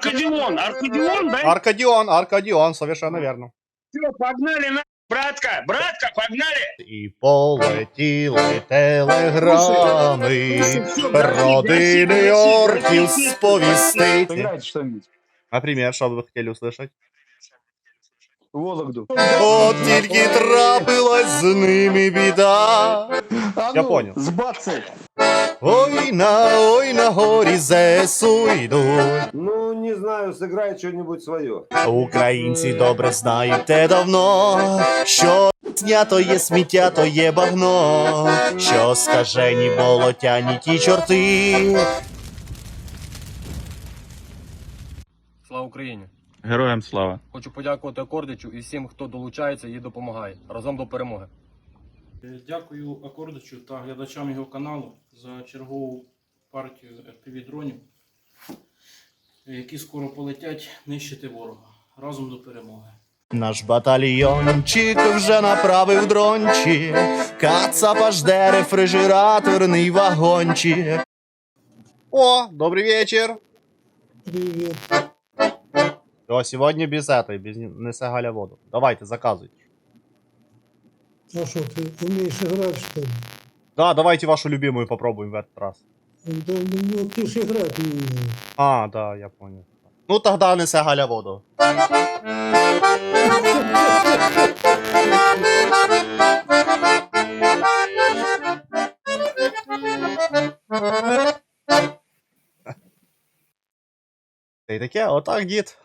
Аркадион, Аркадион, да? Аркадіон, Аркадіон, совершенно верно. Все, погнали на... Братка, братка, погнали! І полетіли телеграми, родини орків сповістити. Сыграйте что-нибудь. Например, що б ви хотіли услышать? Вологду. От тільки трапилась з ними біда. А Я ну, понял. Сбаться. Ой на, ой на горі зесу йдуть. Ну, не знаю, сыграй что-нибудь свое. Українці добре знають те давно, що сня то є сміття, то є багно, що скажені болотяні ті чорти. Слава Україні! Героям слава. Хочу подякувати Акордичу і всім, хто долучається і допомагає. Разом до перемоги. Е, Дякую Акордичу та глядачам його каналу за чергову партію FPV-дронів, е, які скоро полетять нищити ворога. Разом до перемоги. Наш батальйончик вже направив дрончик, кацапа жде рефрижераторний вагончик. О, добрый вечер. Привет. О, сегодня без этой, без не- несе Галя воду. Давайте, заказывайте. А что, ты умеешь играть, что ли? Да, давайте вашу любимую попробуем в этот раз. Да, ну, ты ж играть не умеешь. А, да, я понял. Ну тогда несе Галя воду. Та й таке, отак дід.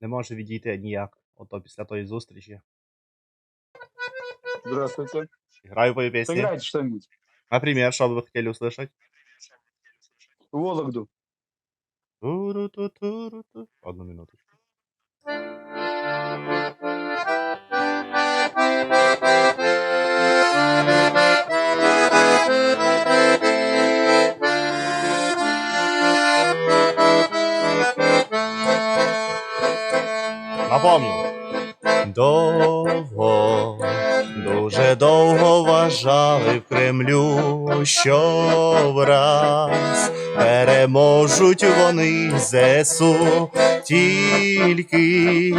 Не може відійти ніяк. Ото після тої зустрічі. Здравствуйте. Граю по пісні. Сыграйте что-нибудь. Например, що б ви хотіли услышать? Вологду. Туру-ту-туру-ту. Одну минуточку. Напомню. Довго, дуже довго вважали в Кремлю, що враз переможуть вони ЗСУ, тільки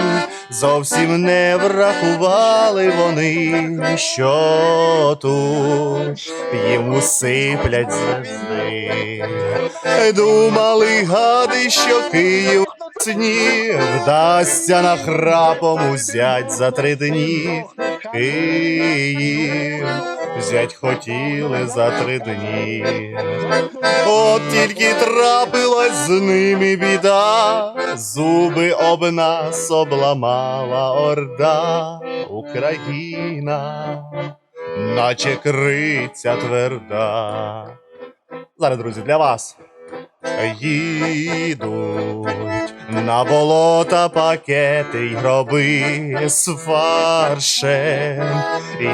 зовсім не врахували вони, що тут їм усиплять звезди. Думали гади, що Київ сні вдасться нахрапом узять за три дні. Київ взять хотіли за три дні. От тільки трапилась з ними біда, зуби об нас обламала орда Україна, наче криця тверда. Зараз, друзі, для вас. Їдуть на болота пакети й гроби з фаршем.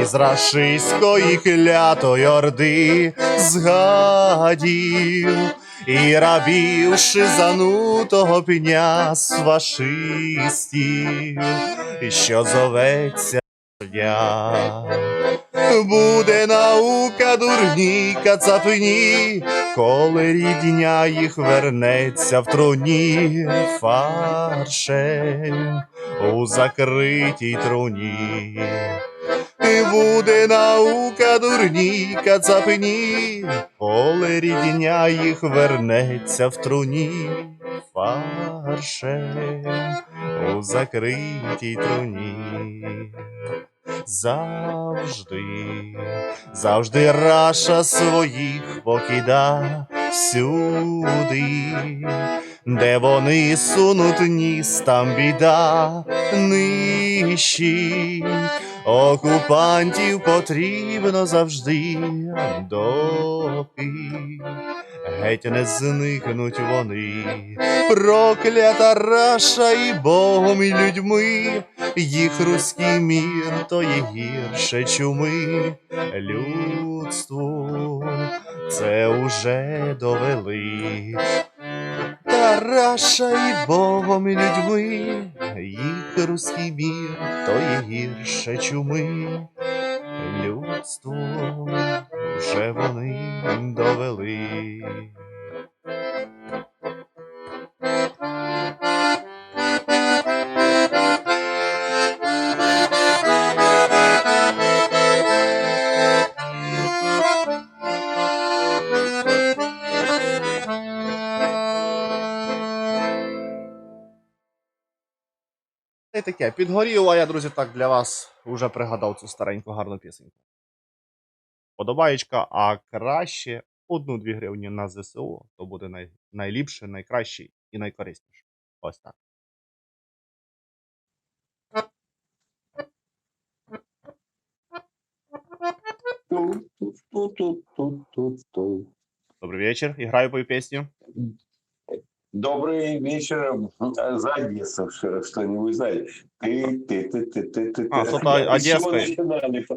Із рашистської клятої орди згадів. І рабів шизанутого пня з фашистів, що зоветься дня. Буде наука дурні кацапні, коли рідня їх вернеться в труні фаршем у закритій труні. І буде наука дурні кацапні, коли рідня їх вернеться в труні фаршем у закритій труні завжди, завжди раша своїх покида всюди, де вони сунуть ніс, там біда нищить. Окупантів потрібно завжди доки геть не зникнуть вони. Проклята раша і Богом і людьми, їх руський мір, то є гірше чуми. Людству це уже довели. Раша і Богом і людьми, їх руський мір, то є гірше чуми. Людству вже вони довели. Таке, підгоріла я, друзі, так для вас уже пригадав цю стареньку гарну пісеньку Подобаєчка, а краще одну-дві гривні на ЗСУ, то буде най... найліпше, найкраще і найкорисніше. Ось так. Ту-ту-ту-ту-ту-ту. Добрий вечір. Іграю по пісню. Добрый вечер, э, за Одессу что- что-нибудь знаешь? Ты, ты, ты, ты, ты, ты. А, ты. что-то С чего одесское.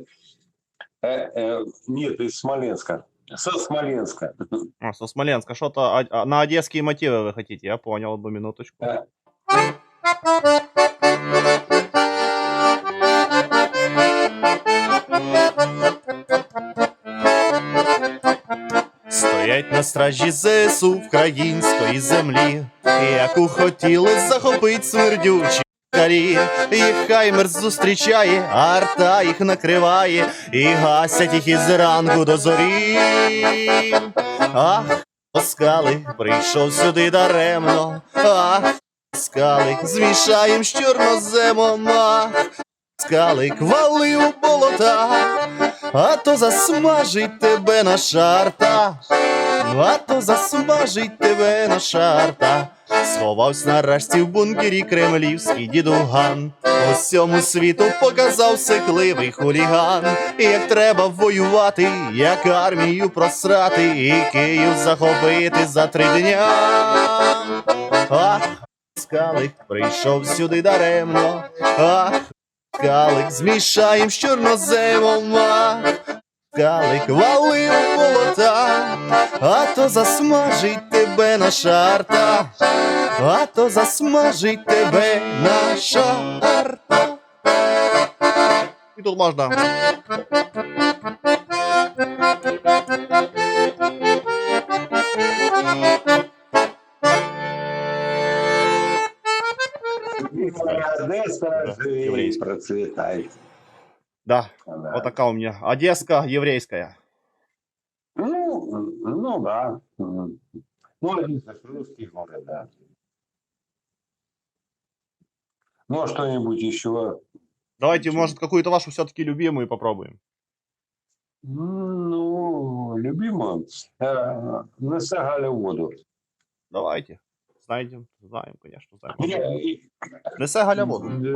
начинали? Э, э, Нет, из Смоленска. Со Смоленска. А, со Смоленска. Что-то а- а, на одесские мотивы вы хотите? Я понял, одну минуточку. Да. Стоять на стражі ЗСУ української землі, яку хотіли захопить смердючі Карі. Їх хаймер зустрічає, арта їх накриває, і гасять їх із ранку до зорі. Ах, Оскалик прийшов сюди даремно, ах, скалик змішаєм з чорноземом, ах, скалик валив у болота, а то засмажить тебе на шарта, а то засмажить тебе на шарта. Сховався нарешті в бункері кремлівський дідуган. Усьому світу показав секливий хуліган. Як треба воювати, як армію просрати, і Київ захопити за три дня. Ах, скалик прийшов сюди даремно. Ах, скалик змішаєм з чорноземом. Ах, скалик валив болота, а то засмажить тебе на шарта, а то засмажить тебе на шарта. І тут можна. Еврейский. процветай. Да, Да. вот такая у меня Одесска еврейская. Ну, ну да. Ну, ж русский город, да. Ну, а что-нибудь еще? Давайте, может, какую-то вашу все-таки любимую попробуем. Ну, любимую. Э, Насагали воду. Давайте. Знаем, знаем, конечно, знаем. Не, и- Несе Галя воду. Без-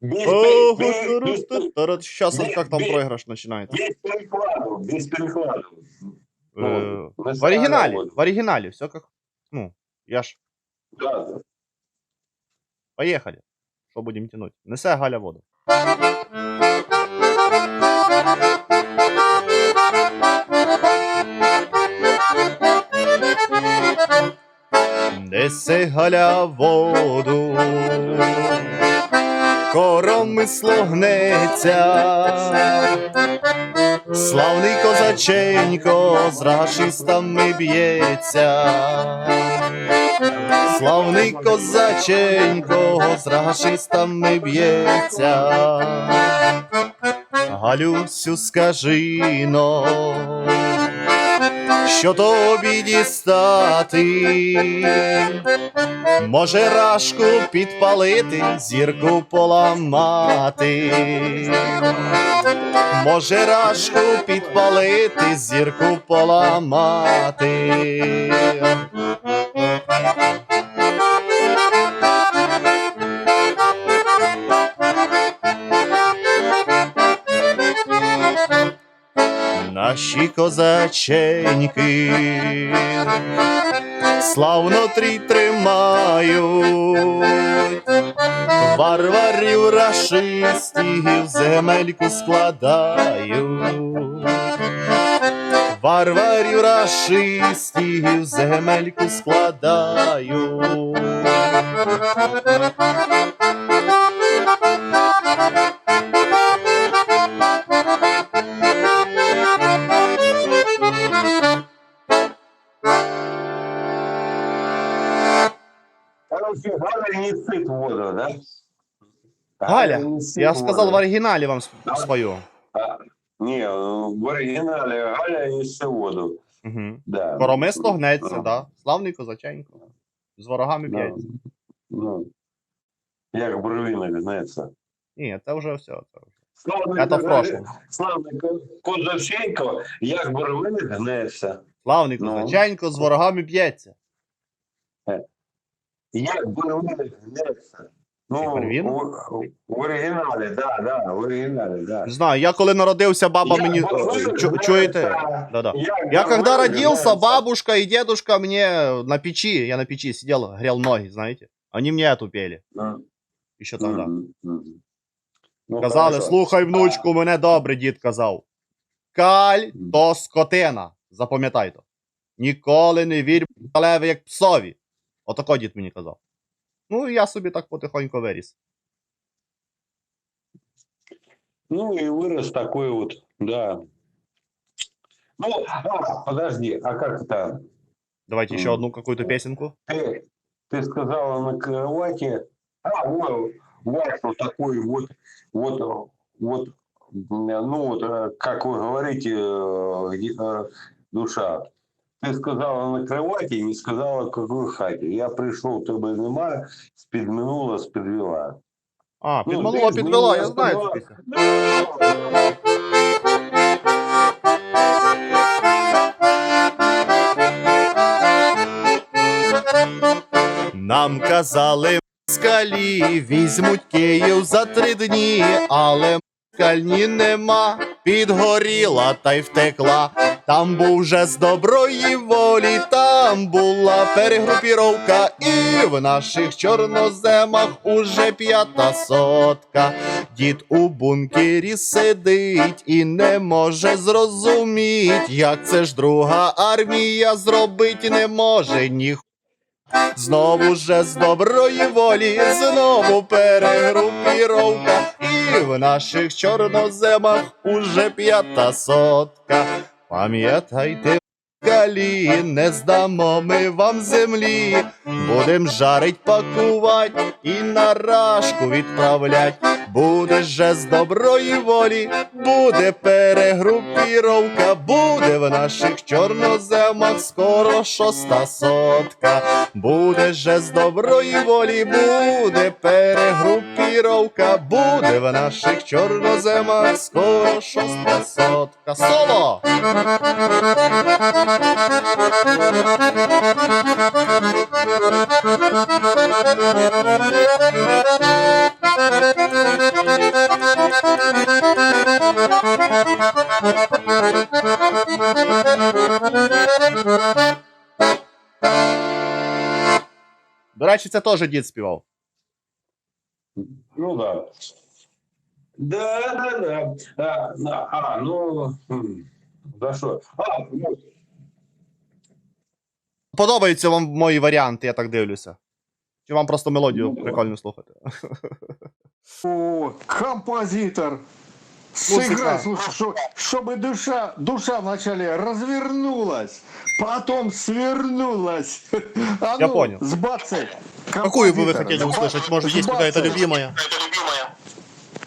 без- без- без- Сейчас вот как там Бей. проигрыш начинается. Без перекладов, без перекладов. Э, Ну, В Насагали оригинале, воду. в оригинале, все как... Ну, я ж... Да, да. Поехали. Что будем тянуть? Несе Галя воду. Несе Галя воду, коромисло гнеться, славний козаченько з рашистами б'ється. Славний козаченько з рашистами б'ється. Галюсю, скажи но, що тобі дістати? Може рашку підпалити, зірку поламати. Може рашку підпалити, зірку поламати. Наші козаченьки. Славно трій тримають, варварів рашистів земельку складають, варварів рашистів земельку складають. Короче, Галя не сыт воду, да? Галя, не сыт я сказал в воду. оригинале вам с- свою. А, Не, в оригинале Галя не сыт воду. Угу. Да. Коромисло гнеться, Ну, да. Славний козаченько. З ворогами да. б'ється. Ну. як Бровина гнеться. Ні, це вже все. Це вже. Славний, Це в прошлому. Славний Козаченко, як Бровина гнеться. Славний Ну. Козаченко з ворогами б'ється. Як гнеться. Ну, Барвін? в, в оригіналі, да, да, в оригіналі, да. Знаю, я коли народився, баба Як мені. Чу- чуєте? Да-да. Я когда родился, бабушка и дедушка мне на печи, я на печи сидел, грел ноги, знаете. Они мне эту пели Ну, еще тогда. Ну, Казали, хорошо. слухай, внучку, мене добре дід казав. Каль то скотина. Запам'ятай то. Ніколи не вір леві, як псові. Отако дід мені казав. Ну, і я собі так потихоньку виріс. Ну и вырос такой вот, да. Ну, а, подожди, а как это? Давайте ще Мгм. одну какую-то песенку. Ты, ты сказала на кровати, а, вот, вот такой вот, вот, вот, ну вот, э, как вы говорите, э, е- э, душа. Ты сказала на кровати, не сказала, в какой хате. Я пришел, тебе нема, спідминула, спідвела. А, Ну, підманула, підвела, я знаю цю пісню. Нам казали москалі, візьмуть Київ за три дні, але москальні нема, підгоріла та й втекла. Там був вже з доброї волі, там була перегрупіровка, і в наших чорноземах уже п'ята сотка. Дід у бункері сидить і не може зрозуміть, як це ж друга армія зробить не може ні Знову же з доброї волі, знову перегрупіровка, і в наших чорноземах уже п'ята сотка. Пам'ятайте, калі, не здамо ми вам землі, будем жарить, пакувать і на рашку відправлять. Буде же з доброї волі, буде перегрупіровка, буде в наших чорноземах скоро шоста сотка. Буде же з доброї волі, буде перегрупіровка, буде в наших чорноземах скоро шоста сотка. Соло! До речі, це теж дід співав. Ну да. Да, да, да. А, на- а ну, м, за що? А, ну, Подобаються вам мої варіанти, я так дивлюся. Чи вам просто мелодію Ну, прикольно слухати? О, композитор. Музыка. Сыграй, слушай, шо- чтобы душа, душа вначале развернулась, потом свернулась. А Я ну, понял. Сбацай. Какую бы вы композитора. хотели услышать? Может, есть Сбацай. какая-то любимая?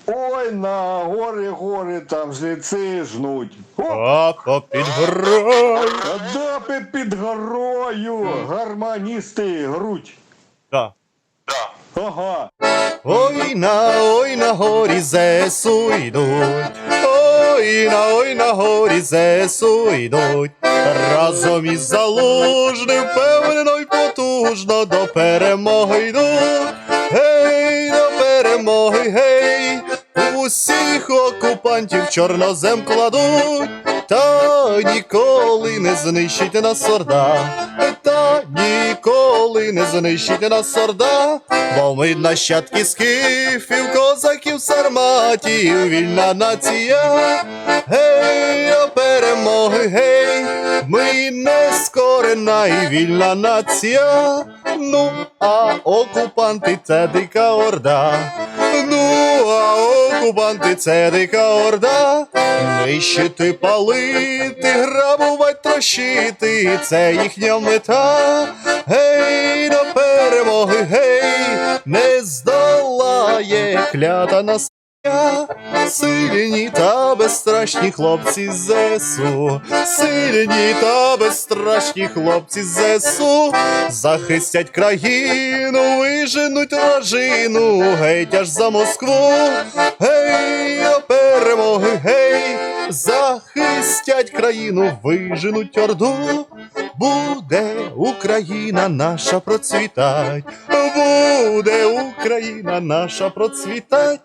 Ой, на горы, горы, там жрецы жнуть. О, Папа під горою. да під, під горою, гармоністи грудь. Да. Ага. Ой на, ой на горі зесу йдуть. Ой на, ой на горі зесу йдуть. Разом із залужним впевнено й потужно до перемоги йдуть. Гей, до перемоги, гей. Усіх окупантів чорнозем кладуть. Та ніколи не знищить нас орда, та ніколи не знищить нас орда, бо ми нащадки скифів, козаків, сарматів, вільна нація. Гей, до перемоги, гей, ми не скорена і вільна нація. Ну, а окупанти це дика орда. Ну, а окупанти це дика орда. Нищити, палити, грабувати, трощити, це їхня мета. Гей, до перемоги, гей, не здолає клята нас. Сильні та безстрашні хлопці з ЗСУ, сильні та безстрашні хлопці з ЗСУ, захистять країну, виженуть рожину, геть аж за Москву, гей, до перемоги, гей, захистять країну, виженуть орду, буде Україна наша процвітать, буде Україна наша процвітать.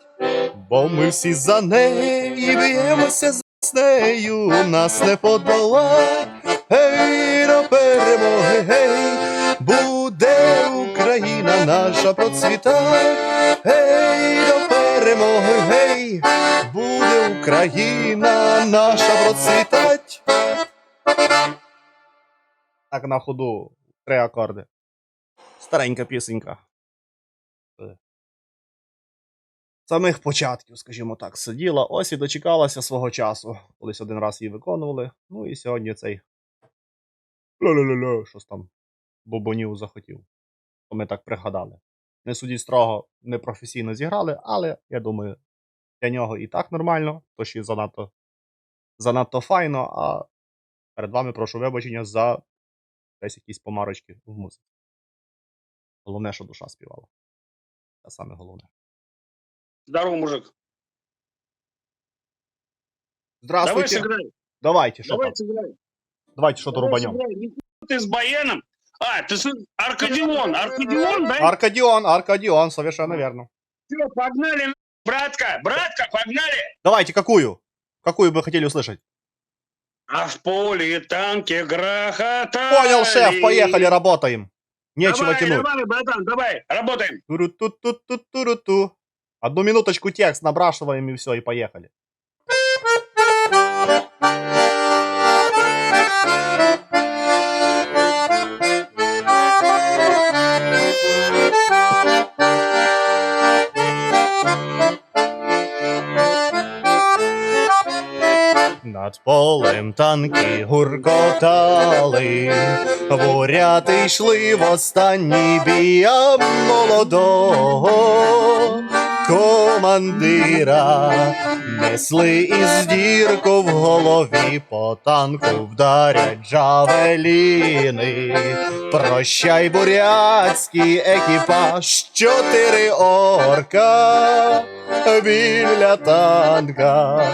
Бо ми всі за неї б'ємося з нею, нас не подолать. Гей, до перемоги, гей, буде Україна наша процвітать. Гей, до перемоги, гей, буде Україна наша процвітать. Так на ходу три акорди. Старенька пісенька. Самих початків, скажімо так, сиділа, ось і дочекалася свого часу. Колись один раз її виконували. Ну і сьогодні цей. Ля-ля-ля-ля, щось там бобонів захотів. То ми так пригадали. Не судіть строго, непрофесійно зіграли, але я думаю, для нього і так нормально, то ще занадто, занадто файно, а перед вами прошу вибачення за десь якісь помарочки в музиці. Головне, що душа співала. Це саме головне. Здорово, мужик. Давай Здравствуйте. сыграй. Давайте, что Давай там? сыграй. Давайте что-то Давай рубанем. сыграй. Не Ты с баяном? А, ты с... Аркадион. Аркадион, да? Аркадион, Аркадион, совершенно верно. Всё, погнали, на- братка. Братка, погнали. Давайте, какую? Какую бы хотели услышать? А в поле танки грохотали. Понял, шеф, поехали, работаем. Нечего давай, тянуть. Давай, братан, давай, работаем. Туру-ту-ту-ту-туру-ту. Одну минуточку текст набрашиваем и все, и поехали. Над полем танки гуркотали, буряти йшли в останній бій, молодого comandera несли із дірку в голові, по танку вдарять джавеліни. Прощай, бурятський екіпаж, чотири орка біля танка.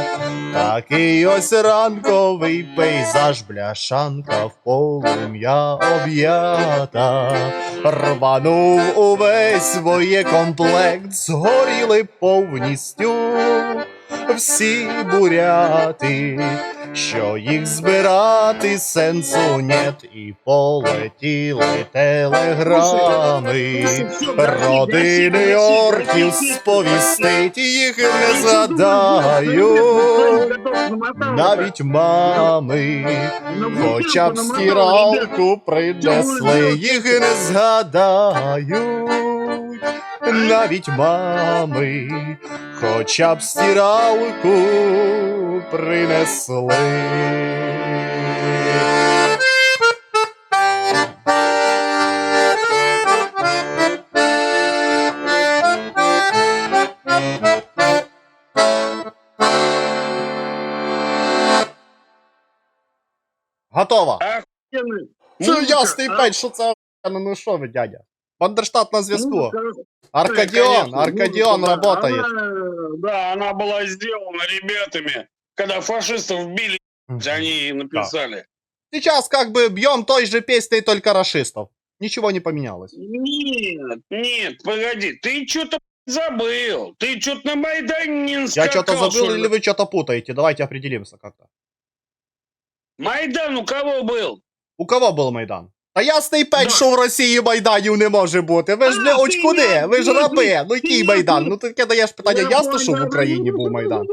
Такий ось ранковий пейзаж, бляшанка в полум'я об'ята. Рванув увесь боєкомплект, згоріли повністю всі буряти, що їх збирати сенсу нет, і полетіли телеграми. Родини орків сповістить, їх не згадають. Навіть мами, хоча б стиралку принесли, їх не згадають. Навіть мами, хоча б стиралку принесли. Готово. Це ясний а? пень, що це ну, ну що ви, дядя? Бандерштат на зв'язку. Музыка, Аркадіон, конечно, Аркадіон музыка, да. работает. Она, Да, она была сделана ребятами, когда фашистов били, они написали. Сейчас как бы бьем той же песней, только расистов. Ничего не поменялось. Нет, нет, погоди, ты что-то забыл. Ты что-то на Майдане не Я что-то забыл что ли? или вы что-то путаете? Давайте определимся как-то. Майдан у кого был? У кого був Майдан? Та ясний пень, Да. що в Росії Майданів не може бути. Ви ж не А, ти очкуди, я- ви ж ти- раби. Ну ти- який ти- Майдан? Ну ти таке даєш питання, Я ясно, що в понял. Україні був Майдан.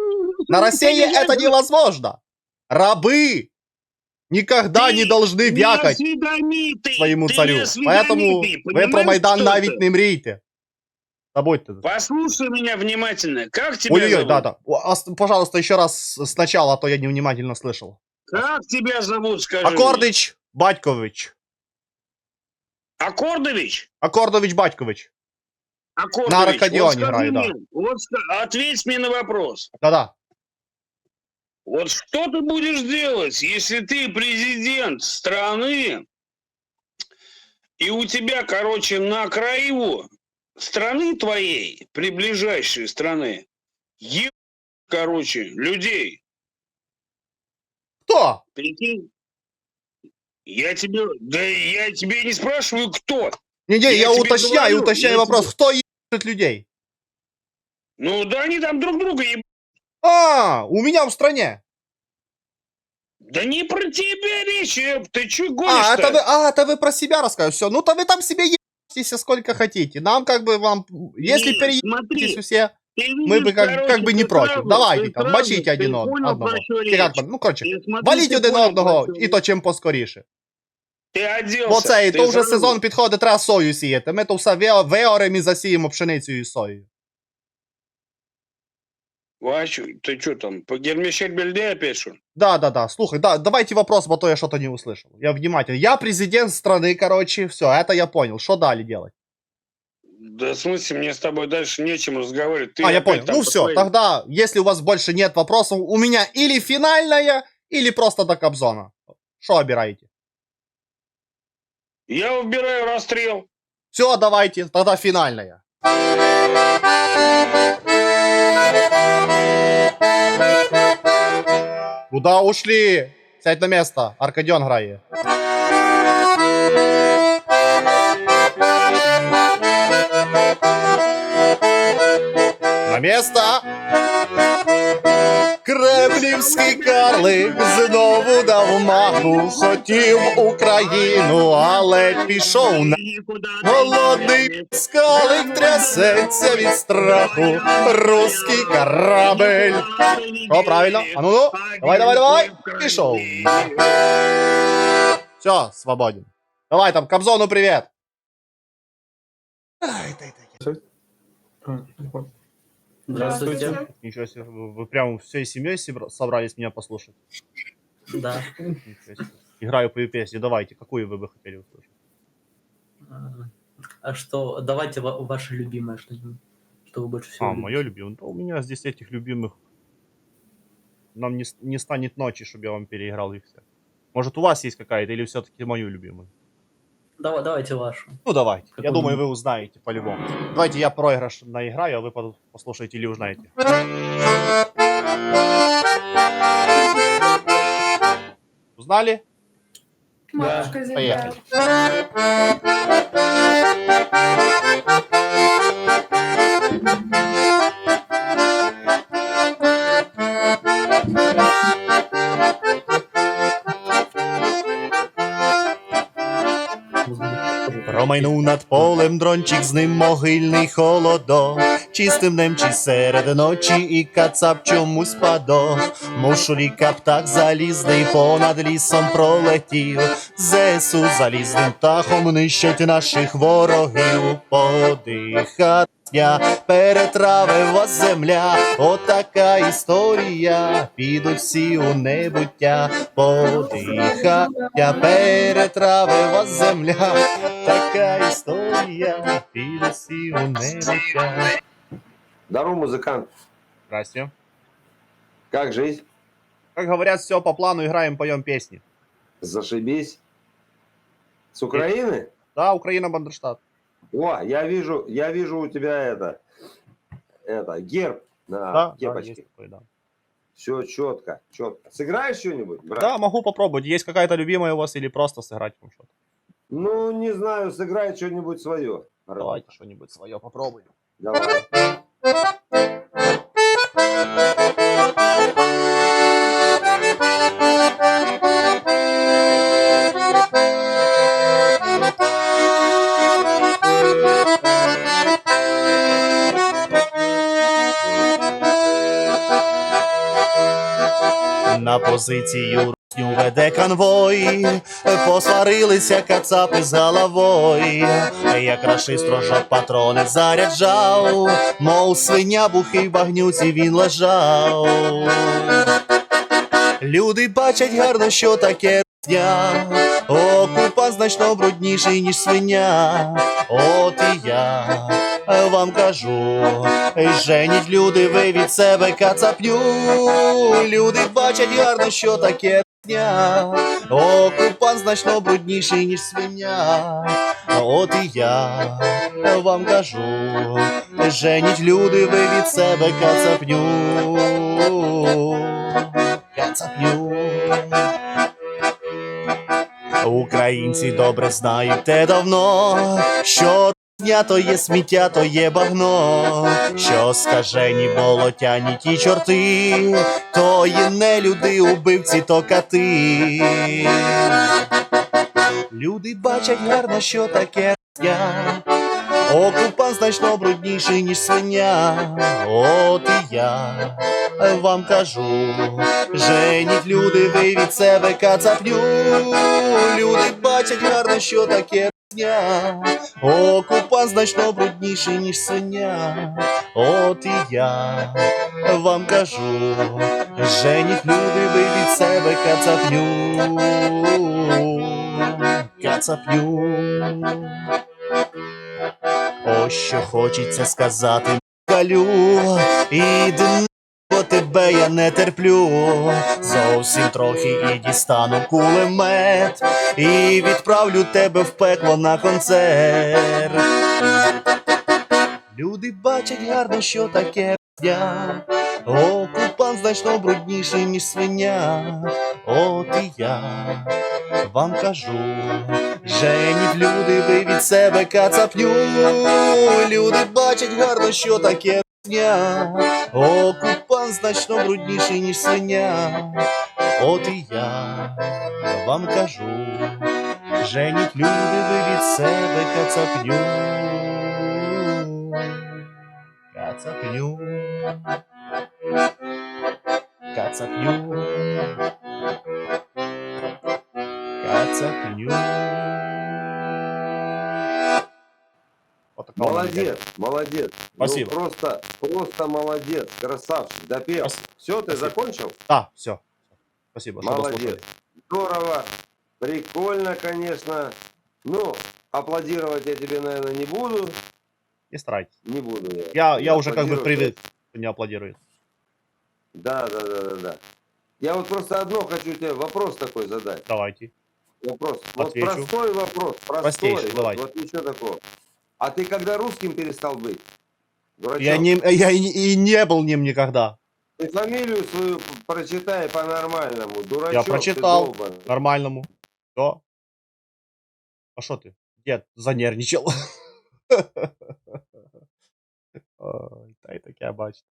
На Росії это невозможно. Рабы никогда не должны вякать Неосведомитый, своему ты царю. неосведомитый, Поэтому ви про понимаешь, Майдан что навіть это? не мрійте. Забудьте. Послушай меня внимательно. Как тебя Ой-ой-ой, зовут? да, да. О, а с- Пожалуйста, еще раз сначала, а то я невнимательно слышал. Как тебя зовут, скажи Акордич Батькович. Аккордович? Акордович Батькович. Аккордович, На Аркадионе вот играю, да. мне, вот ответь мне на вопрос. Да-да. Вот что ты будешь делать, если ты президент страны, и у тебя, короче, на краю страны твоей, приближающей страны, е... короче, людей. Кто? Прикинь? Я тебе, да я тебе не спрашиваю, кто. Не-не, Я я, тебе уточняю, говорю, уточняю я вопрос. тебе- Кто ебет людей? Ну да они там друг друга еб... А, у меня в стране. Да не про тебя речь, еб, ты чё А, гонишь-то? это вы, а, это вы про себя рассказываете. Все, ну то вы там себе ебитесь сколько хотите. Нам как бы вам, если Нет, переебитесь смотри, все, ты мы бы видишь, как, короче, как бы не ты против. сразу- Давайте ты там, сразу- мочіть ти один од- понял, одного. про що Чи як річ? там, ну коротше, Ти смотри, валіть ти один понял, одного, про що і то річ. чим поскоріше. Ти оделся. Бо цей, ти то вже зразу- сезон підходить, треба сою сіяти. Ми то все ве- веорем і засіємо пшеницею і соєю. Вач, ты что там, по Гермещать Бельде опять что? Да, да, да. Слухай, да, давайте вопрос, бо то я что-то не услышал. Я внимательно. Я президент страны, короче, все, это я понял. Что дали делать? Да в смысле, мне с тобой дальше нечем разговаривать. Ты а, я опять понял. там Ну по все, своим- тогда, если у вас больше нет вопросов, у меня или финальная, или просто до Кобзона. Что обираете? Я выбираю расстрел. Все, давайте, тогда финальная. Куда ушли? Сядь на место. Аркадион грає. На место. Кремлівський карлик знову дав маху, хотів Україну, але пішов на голодний скалик трясеться від страху. Руський корабель. О, правильно. А ну, ну, давай, давай, давай. Пішов. Все, свободен. Давай там, Кобзону привет. Ай, дай, дай. Здравствуйте. Ничего себе, вы, вы прям всей семьей себра- собрались меня послушать. Да. Ничего себе. Играю по песне, давайте, какую вы бы хотели услышать? А, А что, давайте ва- ваше любимое что-нибудь, что вы больше всего А, любите. мое любимое. Да у меня здесь этих любимых. Нам не, с- не станет ночи, чтобы я вам переиграл их все. Может, у вас есть какая-то, или все-таки мою любимую? Давай, давайте вашу. Ну, давайте. Я Какую? думаю, вы узнаете по-любому. Давайте я проигрыш наиграю, а вы послушаете или узнаете. Узнали? Матушка земля. Поехали. Промайнув над полем дрончик, з ним могильний холодок. Чистим днем чи серед ночі, і кацап чомусь падок. Мушуріка птах залізний понад лісом пролетів. Зесу залізним птахом нищать наших ворогів. Подихати я перетравив вас земля. Отака історія. Підуть всі у небуття. Подихати я перетравив вас земля. Така історія. Підуть всі у небуття. Здорово, музыкант. Здрасте. Как жизнь? Как говорят, все по плану, играем, поем песни. Зашибись. С Украины? Да, Украина, Бандерштат. О, я вижу, я вижу у тебя это, это герб на Да, да, кепочке. есть такой, да. Все четко, четко. Сыграешь что-нибудь, брат? Да, могу попробовать. Есть какая-то любимая у вас или просто сыграть вам что-то? Ну, не знаю, сыграй что-нибудь свое. Давайте что-нибудь свое попробуем. Давай. На позицію русню веде конвой, посварилися кацапи з головою, як рашист рожок патрони заряджав, мов свиня бухий в багнюці він лежав. Люди бачать гарно, що таке русня, окупант значно брудніший, ніж свиня. От і я вам кажу. Женіть люди, ви від себе кацапню. Люди бачать гарно, що таке дня. Окупант значно брудніший, ніж свиня. От і я вам кажу. Женіть люди, ви від себе кацапню. Кацапню. Українці добре знають те давно, що дня то є сміття, то є багно, що скажені болотяні ті чорти, то є не люди, убивці, то кати. Люди бачать гарно, що таке я. Окупант значно брудніший, ніж свиня. От і я вам кажу. Женіть люди, ви від себе кацапню. Люди бачать гарно, що таке дня. Окупант значно брудніший, ніж свиня. От і я вам кажу. Женіть люди, ви від себе кацапню. Кацапню. Ось що хочеться сказати, калю, іди бо тебе я не терплю. Зовсім трохи і дістану кулемет, і відправлю тебе в пекло на концерт. Люди бачать гарно, що таке дня. Окупант значно брудніший, ніж свиня. От і я вам кажу. Женіть люди, ви від себе кацапню. Люди бачать гарно, що таке дня. Окупант значно брудніший, ніж свиня. От і я вам кажу. Женіть люди, ви від себе кацапню. Кацапню. Кацапню. Кацапню. Молодец, молодец. Спасибо. Ну, просто, просто молодец, красавчик, допел. Спасибо. Все, ты Спасибо. закончил? Да, все. Спасибо, Молодец. Здорово, прикольно, конечно. Ну, аплодировать я тебе, наверное, не буду. Не старайтесь. Не буду я. Я, я уже как бы привык, что не аплодирует. Да, да, да, да, да. Я вот просто одно хочу тебе вопрос такой задать. Давайте. Вопрос. Отвечу. Вот простой вопрос. Простой. Простейший, вот, давайте. вот ничего такого. А ты когда русским перестал быть? Дурачок? Я, не, я и, и не был ним никогда. Ты фамилию свою п- прочитай по-нормальному. Дурачок Я ты прочитал. долбаный. Нормальному. Все. А что ты? Дед занервничал. Ой, та й таке бачите.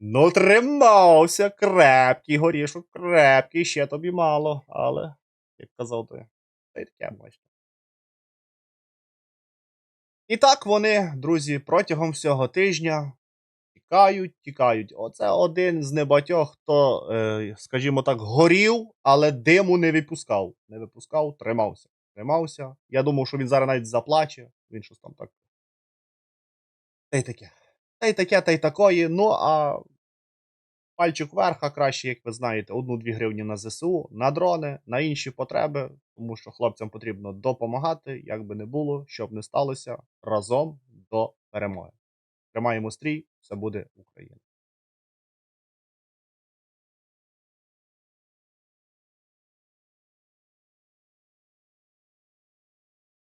Ну, тримався, крепкий, горішок, крепкий, ще тобі мало, але, як казав ти, та й таке бачите. І так вони, друзі, протягом всього тижня тікають, тікають. Оце один з небатьох, хто, е, скажімо так, горів, але диму не випускав. Не випускав, тримався. Тримався. Я думав, що він зараз навіть заплаче. Він щось там так. Та й таке. Та й таке, та й такої. Ну, а пальчик вверх, а краще, як ви знаєте, одну-дві гривні на ЗСУ, на дрони, на інші потреби, тому що хлопцям потрібно допомагати, як би не було, щоб не сталося разом до перемоги. Тримаємо стрій, все буде Україна.